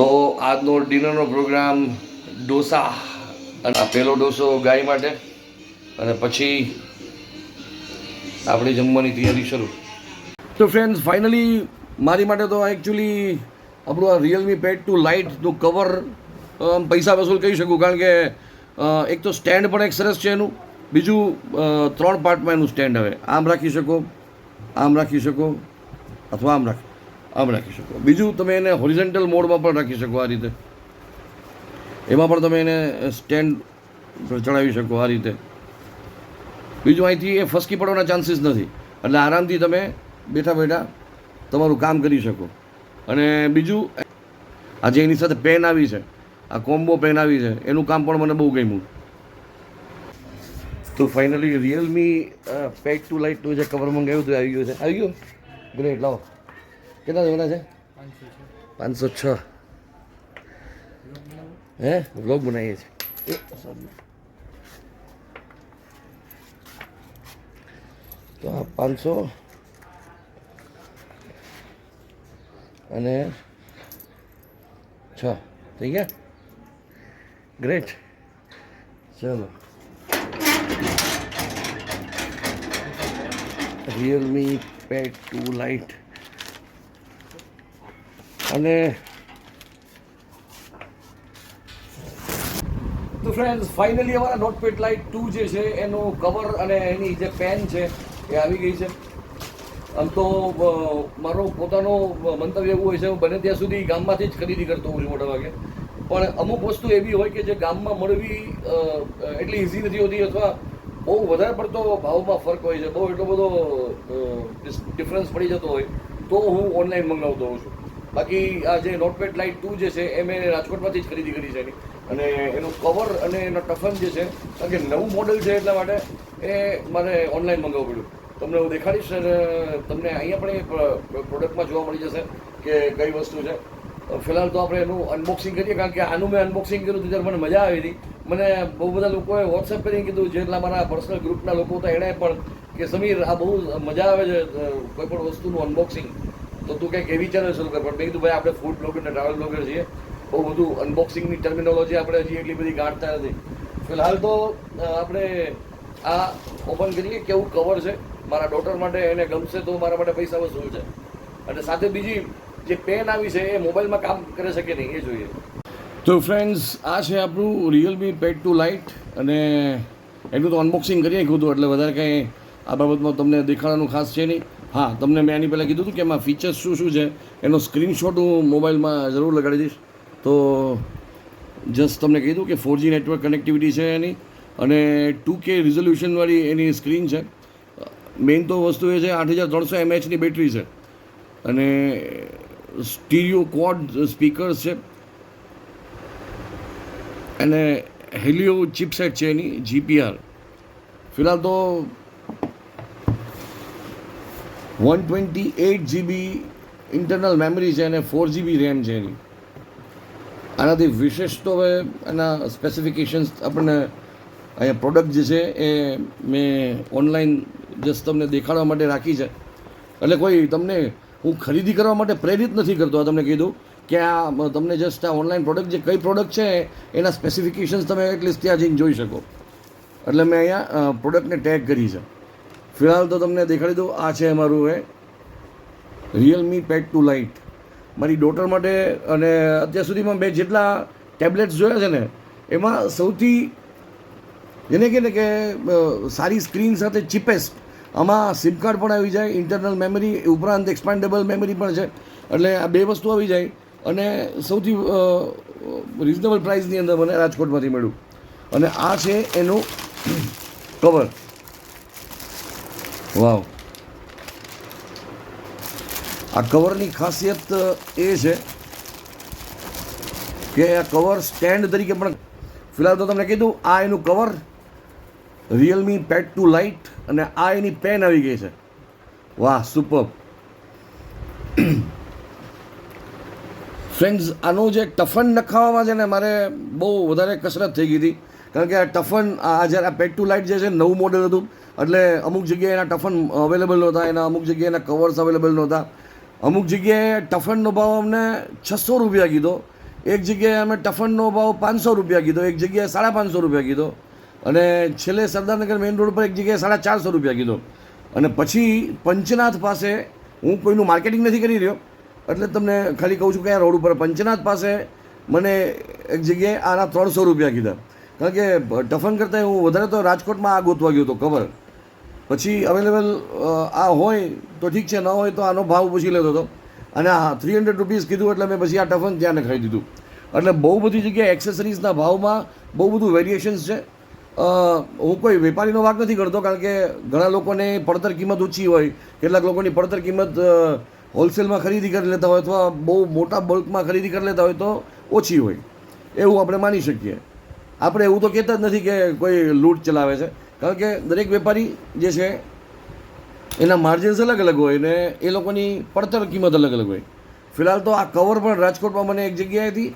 તો આજનો ડિનરનો પ્રોગ્રામ ડોસા. અને પહેલો ડોસો ગાય માટે. અને પછી આપણી જમવાની તૈયારી શરૂ. તો ફ્રેન્ડ્સ ફાઇનલી મારી માટે તો એકચ્યુઅલી આપણું આ રિયલમી પેડ ટુ લાઇટનું કવર પૈસા વસૂલ કહી શકું, કારણ કે એક તો સ્ટેન્ડ પણ એક સરસ છે એનું. બીજું ત્રણ પાર્ટમાં એનું સ્ટેન્ડ હવે. આમ રાખી શકો, આમ રાખી શકો, અથવા આમ રાખી આમ રાખી શકો. બીજું તમે એને હોરિઝન્ટલ મોડમાં પણ રાખી શકો આ રીતે. એમાં પણ તમે એને સ્ટેન્ડ ચડાવી શકો આ રીતે. બીજું અહીંથી એ ફસકી પડવાના ચાન્સીસ નથી. એટલે આરામથી તમે બેઠા બેઠા તમારું કામ કરી શકો. અને બીજું, આ જે એની સાથે પેન આવી છે, આ કોમ્બો પેન આવી છે, એનું કામ પણ મને બહુ ગમ્યું. તો ફાઇનલી રિયલમી પેક ટુ લાઇટનું જે કવર મંગાવ્યું હતું આવી ગયું છે. આવી ગયું? ગ્રેટ લાવો. કેટલા જોવાના છે? પાંચસો છ. હે? વ્લોગ બનાવીએ છીએ. તો આ પાંચસો. અને છ. થઈ ગયા? ગ્રેટ ચલો. રિયલમી પેડ ટુ લાઇટ અને તો ફ્રેન્ડ્સ ફાઇનલી અમારા નોટપેડ લાઇટ ટુ જે છે, એનું કવર અને એની જે પેન છે, એ આવી ગઈ છે. આમ તો મારો પોતાનો મંતવ્ય એવું હોય છે, હું બને ત્યાં સુધી ગામમાંથી જ ખરીદી કરતો હોઉં છું મોટા ભાગે પણ અમુક વસ્તુ એવી હોય કે જે ગામમાં મળવી એટલી ઇઝી નથી હોતી અથવા બહુ વધારે પડતો ભાવમાં ફરક હોય છે, બહુ એટલો બધો ડિફરન્સ પડી જતો હોય, તો હું ઓનલાઈન મંગાવતો હોઉં છું. બાકી આ જે નોટપેડ લાઇટ ટુ જે છે, એ મેં રાજકોટમાંથી જ ખરીદી કરી છે એની. અને એનું કવર અને એનો ટફન જે છે, કારણ કે નવું મોડલ છે એટલા માટે એ મારે ઓનલાઈન મંગાવવું પડ્યું. તમને હું દેખાડીશ અને તમને અહીંયા પણ એ પ્રોડક્ટમાં જોવા મળી જશે કે કઈ વસ્તુ છે. ફિલહાલ તો આપણે એનું અનબોક્સિંગ કરીએ, કારણ કે આનું મેં અનબોક્સિંગ કર્યું હતું ત્યારે મને મજા આવી હતી. મને બહુ બધા લોકોએ વોટ્સએપ કરીને કીધું જેટલા મારા પર્સનલ ગ્રુપના લોકો હતા, એણે પણ કે, સમીર, આ બહુ મજા આવે છે કોઈ પણ વસ્તુનું અનબોક્સિંગ તો તું કંઈક એવી ચેનલ શરૂ કર. પણ મેં કીધું, ભાઈ, આપણે ફૂડ બ્લોગર ને ટ્રાવેલ બ્લોગર છીએ. બહુ બધું અનબોક્સિંગની ટર્મિનોલોજી આપણે હજી એટલી બધી ગાંઠતા નથી. ફિલહાલ તો આપણે આ ઓપન કરીએ કેવું કવર છે. મારા ડોટર માટે એને ગમશે તો મારા માટે પૈસા વસૂલ છે. અને સાથે બીજી જે પેન આવી છે, એ મોબાઈલમાં કામ કરે શકે નહીં, એ જોઈએ. તો ફ્રેન્ડ્સ આ છે આપણું રિયલમી પેડ ટુ લાઇટ અને એનું તો અનબોક્સિંગ કરીએ કીધું, એટલે વધારે કંઈ આ બાબતમાં તમને દેખાડવાનું ખાસ છે નહીં. હા, તમને મેં આની પહેલાં કીધું હતું કે એમાં ફીચર્સ શું શું છે, એનો સ્ક્રીનશોટ હું મોબાઈલમાં જરૂર લગાડી દઈશ. તો જસ્ટ તમને કીધું કે ફોરજી નેટવર્ક કનેક્ટિવિટી છે એની અને ટુ કે રિઝોલ્યુશનવાળી એની સ્ક્રીન છે. મેઇન તો વસ્તુ એ છે આઠ હજાર ત્રણસો એમએચની બેટરી છે. અને સ્ટીરિયો ક્વોડ સ્પીકર્સ છે. અને હેલિયો ચિપસેટ છે એની જીપીઆર ફિલહાલ તો one twenty eight GB internal memory છે અને ફોર જીબી રેમ છે એની. આનાથી વિશેષ તો હવે એના સ્પેસિફિકેશન્સ આપણને અહીંયા પ્રોડક્ટ જે છે એ મેં ઓનલાઈન જસ્ટ તમને દેખાડવા માટે રાખી છે. એટલે કોઈ તમને હું ખરીદી કરવા માટે પ્રેરિત નથી કરતો, આ તમને કીધું કે આ તમને જસ્ટ આ ઓનલાઈન પ્રોડક્ટ જે કઈ પ્રોડક્ટ છે, એના સ્પેસિફિકેશન્સ તમે એટલીસ્ટ ત્યાં જઈને જોઈ શકો. એટલે મેં અહીંયા પ્રોડક્ટને ટેગ કરી છે. ફિલહાલ તો તમને દેખાડી દઉં આ છે અમારું એ રિયલમી પેટ ટુ લાઇટ મારી ડોટર માટે અને અત્યાર સુધીમાં મેં જેટલા ટેબ્લેટ્સ જોયા છે ને એમાં સૌથી જેને કહે ને કે સારી સ્ક્રીન સાથે ચીપેસ્ટ આમાં સિમ કાર્ડ પણ આવી જાય ઇન્ટરનલ મેમરી ઉપરાંત એક્સપાન્ડેબલ મેમરી પણ છે એટલે આ બે વસ્તુ આવી જાય. અને સૌથી રિઝનેબલ પ્રાઇસની અંદર મને રાજકોટમાંથી મળ્યું. અને આ છે એનું કવર વાવ. આ કવરની ખાસિયત એ છે કે આ કવર સ્ટેન્ડ તરીકે પણ ફિલહાલ તો તમને કીધું, આ એનું cover Realme Pad two Lite અને આ એની પેન આવી ગઈ છે. વાહ સુપર ફ્રેન્ડ્સ આનું જે ટફન નખાવામાં છે ને, મારે બહુ વધારે કસરત થઈ ગઈ હતી. કારણ કે આ ટફન, આ જ્યારે આ પેટ ટુ લાઇટ જે છે, નવું મોડેલ હતું એટલે અમુક જગ્યાએ એના ટફન અવેલેબલ નહોતા, એના અમુક જગ્યાએ એના કવર્સ અવેલેબલ નહોતા. અમુક જગ્યાએ ટફનનો ભાવ અમને છસો રૂપિયા કીધો. એક જગ્યાએ અમે ટફનનો ભાવ પાંચસો રૂપિયા કીધો. એક જગ્યાએ સાડા પાંચસો રૂપિયા કીધો. અને છેલ્લે સરદારનગર મેઇન રોડ પર એક જગ્યાએ સાડા ચારસો રૂપિયા કીધો. અને પછી પંચનાથ પાસે હું કોઈનું માર્કેટિંગ નથી કરી રહ્યો, એટલે તમને ખાલી કહું છું કે આ રોડ ઉપર પંચનાથ પાસે મને એક જગ્યાએ આના ત્રણસો રૂપિયા કીધા. કારણ કે ટફન કરતાં હું વધારે તો રાજકોટમાં આ ગોતવા ગયો હતો, ખબર. પછી અવેલેબલ આ હોય તો ઠીક છે, ન હોય તો આનો ભાવ પૂછી લેતો હતો. અને આ થ્રી હંડ્રેડ રૂપીસ કીધું એટલે મેં પછી આ ટફન ત્યાં ખાઈ દીધું. એટલે બહુ બધી જગ્યાએ એક્સેસરીઝના ભાવમાં બહુ બધું વેરિએશન્સ છે. હું કોઈ વેપારીનો વાક નથી કરતો કારણ કે ઘણા લોકોને પડતર કિંમત ઓછી હોય. કેટલાક લોકોની પડતર કિંમત હોલસેલમાં ખરીદી કરી લેતા હોય અથવા બહુ મોટા બલ્કમાં ખરીદી કરી લેતા હોય તો ઓછી હોય. એવું આપણે માની શકીએ. આપણે એવું તો કહેતા જ નથી કે કોઈ લૂંટ ચલાવે છે. કારણ કે દરેક વેપારી જે છે, એના માર્જિન્સ અલગ અલગ હોય ને એ લોકોની પડતર કિંમત અલગ અલગ હોય. ફિલહાલ તો આ કવર પણ રાજકોટમાં મને એક જગ્યાએથી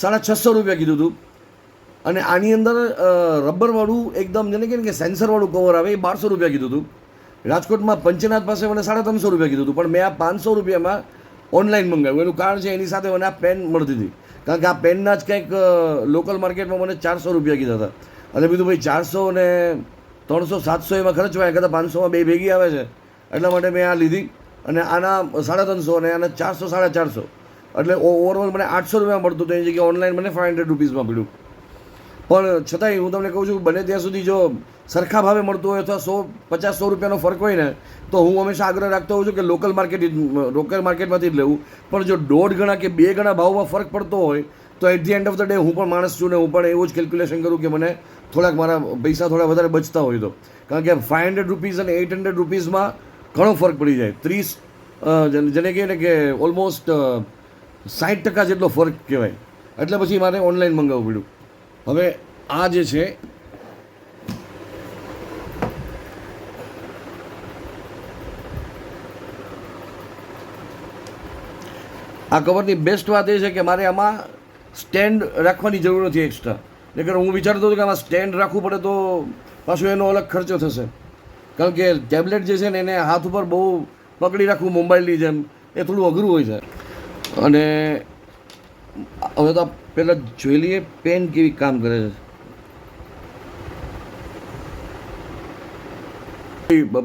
સાડા છસો રૂપિયા કીધું હતું. અને આની અંદર રબરવાળું એકદમ જેને કે સેન્સરવાળું કવર આવે એ બારસો રૂપિયા કીધું હતું. રાજકોટમાં પંચનાથ પાસે મને સાડા ત્રણસો રૂપિયા કીધું હતું. પણ મેં આ પાંચસો રૂપિયામાં ઓનલાઈન મંગાવ્યું. એનું કારણ છે, એની સાથે મને આ પેન મળતી હતી. કારણ કે આ પેનના જ કંઈક લોકલ માર્કેટમાં મને ચારસો રૂપિયા કીધા હતા. અને બીજું ભાઈ, ચારસો ને ત્રણસો, સાતસો એમાં ખર્ચવાય કદાચ પાંચસોમાં બે ભેગી આવે છે. એટલા માટે મેં આ લીધી અને આના સાડા ત્રણસો અને આના ચારસો, સાડા ચારસો. એટલે ઓવરઓલ મને આઠસો રૂપિયા મળતું હતું એની જગ્યાએ ઓનલાઈન મને ફાઇવ હંડ્રેડ રૂપીઝમાં પડ્યું પણ છતાંય હું તમને કહું છું બને ત્યાં સુધી જો સરખા ભાવે મળતું હોય અથવા સો, પચાસ, સો રૂપિયાનો ફરક હોય ને, તો હું હંમેશા આગ્રહ રાખતો હોઉં છું કે લોકલ માર્કેટ લોકલ માર્કેટમાંથી જ લેવું. પણ જો દોઢ ગણા કે બે ગણા ભાવમાં ફરક પડતો હોય, તો at the end of the day હું પણ માણસ છું ને હું પણ એવું જ કેલ્ક્યુલેશન કરું કે મને થોડાક મારા પૈસા થોડા વધારે બચતા હોય તો. કારણ કે ફાઇવ હંડ્રેડ રૂપીઝ અને એઇટ હંડ્રેડ રૂપીઝમાં ઘણો ફરક પડી જાય. ત્રીસ જેને કહીએ ને કે ઓલમોસ્ટ સાઠ ટકા જેટલો ફરક કહેવાય. એટલે પછી મારે ઓનલાઈન મંગાવવું પડ્યું. હવે આ જે છે આ કવરની બેસ્ટ વાત એ છે કે મારે આમાં સ્ટેન્ડ રાખવાની જરૂર નથી એક્સ્ટ્રા નહીતર હું વિચારતો હતો કે આમાં સ્ટેન્ડ રાખવું પડે તો પાછું એનો અલગ ખર્ચો થશે. કારણ કે ટેબ્લેટ જે છે ને એને હાથ ઉપર બહુ પકડી રાખવું મોબાઈલની જેમ, એ થોડું અઘરું હોય છે. અને હવે તો પહેલાં જોઈ લઈએ પેન કેવી કામ કરે છે?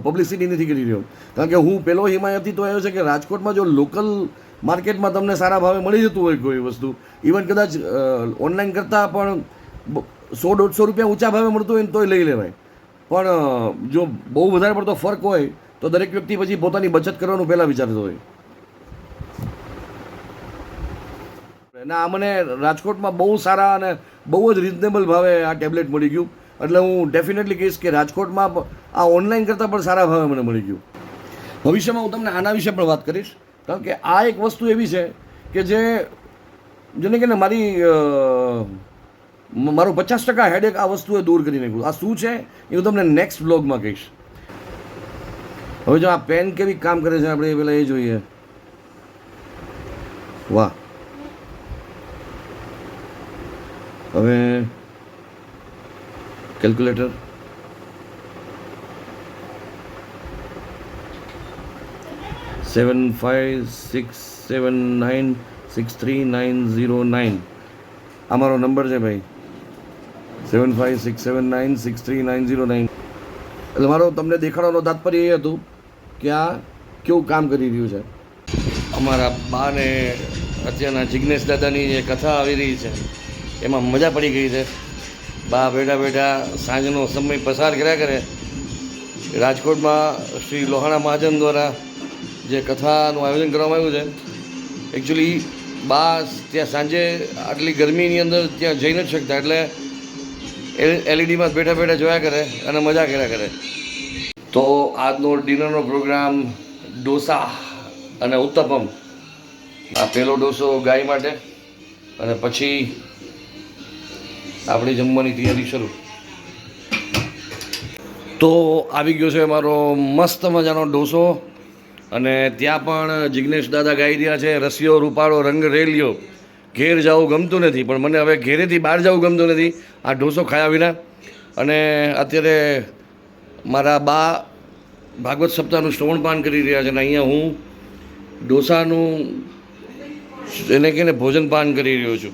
પબ્લિસિટી નથી કરી રહ્યો. કારણ કે હું પેલો હિમાયતી તો એવો છે કે રાજકોટમાં જો લોકલ માર્કેટમાં તમને સારા ભાવે મળી જતું હોય કોઈ વસ્તુ. ઇવન કદાચ ઓનલાઈન કરતાં પણ સો દોઢસો રૂપિયા ઊંચા ભાવે મળતું હોય ને તોય લઈ લેવાય. પણ જો બહુ વધારે પડતો ફરક હોય, તો દરેક વ્યક્તિ પછી પોતાની બચત કરવાનું પહેલાં વિચારતો હોય. આ મને રાજકોટમાં બહુ સારા અને બહુ જ રિઝનેબલ ભાવે આ ટેબ્લેટ મળી ગયું. એટલે હું ડેફિનેટલી કહીશ કે રાજકોટમાં આ ઓનલાઈન કરતાં પણ સારા ભાવે મને મળી ગયું. ભવિષ્યમાં હું તમને આના વિશે પણ વાત કરીશ. કારણ કે આ એક વસ્તુ એવી છે કે જે, જેને કે મારી મારું પચાસ ટકા હેડેક આ વસ્તુએ દૂર કરી નાખ્યું. આ શું છે? એ હું તમને નેક્સ્ટ બ્લોગમાં કહીશ. હવે જો આ પેન કેવી કામ કરે છે આપણે એ પહેલાં એ જોઈએ. વાહ. હવે calculator seven five six seven nine six three nine zero nine અમારો નંબર છે ભાઈ. Seven five six seven nine six three nine zero nine એટલે મારો તમને દેખાડવાનો તાત્પર્ય એ હતું કે આ કેવું કામ કરી રહ્યું છે. અમારા બાને અત્યારના જિજ્ઞેશ દાદાની જે કથા આવી રહી છે, એમાં મજા પડી ગઈ છે. બા બેઠા બેઠા સાંજનો સમય પસાર કર્યા કરે. રાજકોટમાં શ્રી લોહાણા મહાજન દ્વારા જે કથાનું આયોજન કરવામાં આવ્યું છે. એકચ્યુઅલી બા ત્યાં સાંજે આટલી ગરમીની અંદર ત્યાં જઈ નથી શકતા, એટલે એલઈડીમાં બેઠા બેઠા જોયા કરે અને મજા કર્યા કરે. તો આજનો ડિનરનો પ્રોગ્રામ ડોસા અને ઉત્તપમ. આ પહેલો ડોસો ગાય માટે અને પછી આપણી જમવાની તૈયારી શરૂ. તો આવી ગયો છે મારો મસ્ત મજાનો ડોસો. અને ત્યાં પણ જિજ્ઞેશ દાદા ગાઈ રહ્યા છે, રસિયો, રૂપાળો, રંગ રેલિયો ઘેર જવું ગમતું નથી, પણ મને હવે ઘેરેથી બહાર જવું ગમતું નથી. આ ઢોસો ખાયા વિના. અને અત્યારે મારા બા ભાગવત સપ્તાહનું શ્રવણપાન કરી રહ્યા છે અને અહીંયા હું ઢોસાનું એને કહીને ભોજન પાન કરી રહ્યો છું.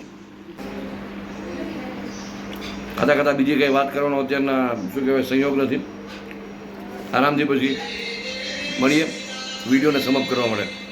ખાતા ખાતા બીજી કંઈ વાત કરવાનો અત્યારના, શું કહેવાય, સંયોગ નથી. આરામથી પછી મળીએ. વિડીયોને સમપ કરવા મળે